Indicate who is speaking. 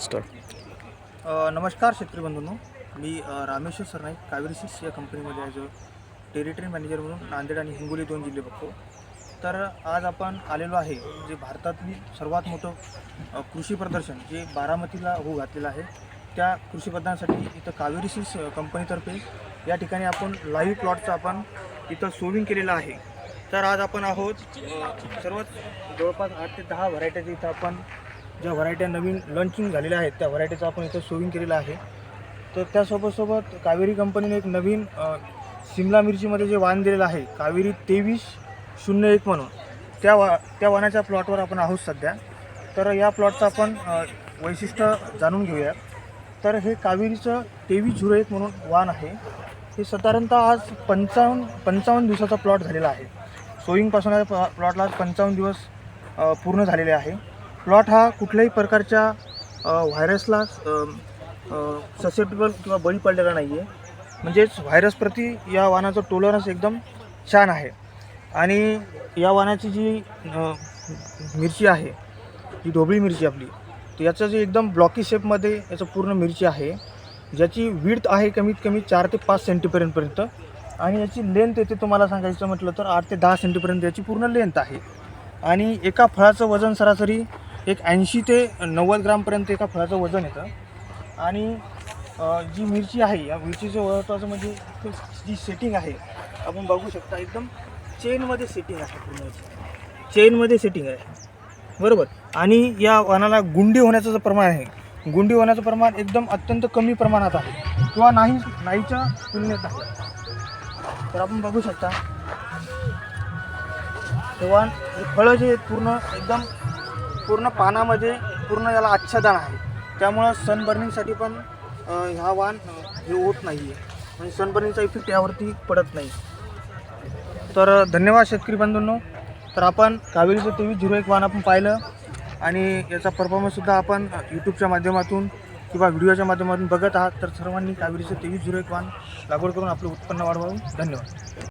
Speaker 1: Start
Speaker 2: नमस्कार शेतकरी बंधूंनो. मी रामेश्वर सरनाईक कावेरी सिक्स या कंपनीमध्ये ॲज अ टेरिटरी मॅनेजर म्हणून नांदेड आणि हिंगोली दोन जिल्हे बघतो. तर आज आपण आलेलो आहे जे भारतातील सर्वात मोठं कृषी प्रदर्शन जे बारामतीला होऊ घातलेलं आहे त्या कृषी प्रदर्शनासाठी इथं कावेरी सिक्स कंपनीतर्फे या ठिकाणी आपण लाईव्ह प्लॉटचं आपण इथं सोविंग केलेलं आहे. तर आज आपण आहोत सर्वच जवळपास आठ ते दहा व्हरायटीज इथं आपण ज्या व्हरायट्या नवीन लॉन्चिंग झालेल्या आहेत त्या व्हरायटीचं आपण इथं शोविंग केलेलं आहे. तर त्यासोबत सोबत कावेरी कंपनीने एक नवीन सिमला मिरचीमध्ये जे वाण दिलेलं आहे कावेरी तेवीस शून्य एक म्हणून त्या वा त्या वाणाच्या प्लॉटवर आपण आहोत सध्या. तर या प्लॉटचं आपण वैशिष्ट्य जाणून घेऊया. तर हे कावेरीचं तेवीस झिरो एक म्हणून वाण आहे. हे साधारणतः आज पंचावन्न पंचावन्न दिवसाचा प्लॉट झालेला आहे. सोईंगपासून या प्लॉटला आज पंचावन्न दिवस पूर्ण झालेले आहे. प्लॉट हा कुठल्याही प्रकारच्या व्हायरसला ससेप्टेबल किंवा बळी पडलेला नाही आहे म्हणजेच व्हायरसप्रती या वाहनाचं टोलरन्स एकदम छान आहे. आणि या वाहनाची जी मिरची आहे ही ढोबळी मिरची आपली तर याचं जे एकदम ब्लॉकी शेपमध्ये याचं पूर्ण मिरची आहे ज्याची विड्थ आहे कमीत कमी चार ते पाच सेंटीपर्यंतपर्यंत आणि याची लेंथ येते तुम्हाला सांगायचं म्हटलं तर आठ ते दहा सेंटीपर्यंत याची पूर्ण लेंथ आहे. आणि एका फळाचं वजन सरासरी एक ऐंशी ते नव्वद ग्रामपर्यंत एका फळाचं वजन येतं. आणि जी मिरची आहे या मिरचीचं महत्त्वाचं म्हणजे जी सेटिंग आहे आपण बघू शकता एकदम चेनमध्ये सेटिंग आहे पूर्ण. चेनमध्ये सेटिंग आहे. बरोबर? आणि या वाणाला गुंडी होण्याचं जे प्रमाण आहे गुंडी होण्याचं प्रमाण एकदम अत्यंत कमी प्रमाणात आहे किंवा नाही नाहीच्या तुलनेत आहे. तर आपण बघू शकता तेव्हा हे फळं जे पूर्ण एकदम पूर्ण पानामध्ये पूर्ण याला आच्छादन आहे. त्यामुळं सनबर्निंगसाठी पण ह्या वाण हे होत नाही आहे म्हणजे सनबर्निंगचा इफेक्ट यावरती पडत नाही. तर धन्यवाद शेतकरी बंधूंनो. तर आपण कावेरीचं तेवीस झिरो एक वाण आपण पाहिलं. आणि याचा परफॉर्मन्ससुद्धा आपण यूट्यूबच्या माध्यमातून किंवा व्हिडिओच्या माध्यमातून बघत आहात. तर सर्वांनी कावेरीचं तेवीस झिरो एक वाण लागवड करून आपलं उत्पन्न वाढवावं. धन्यवाद.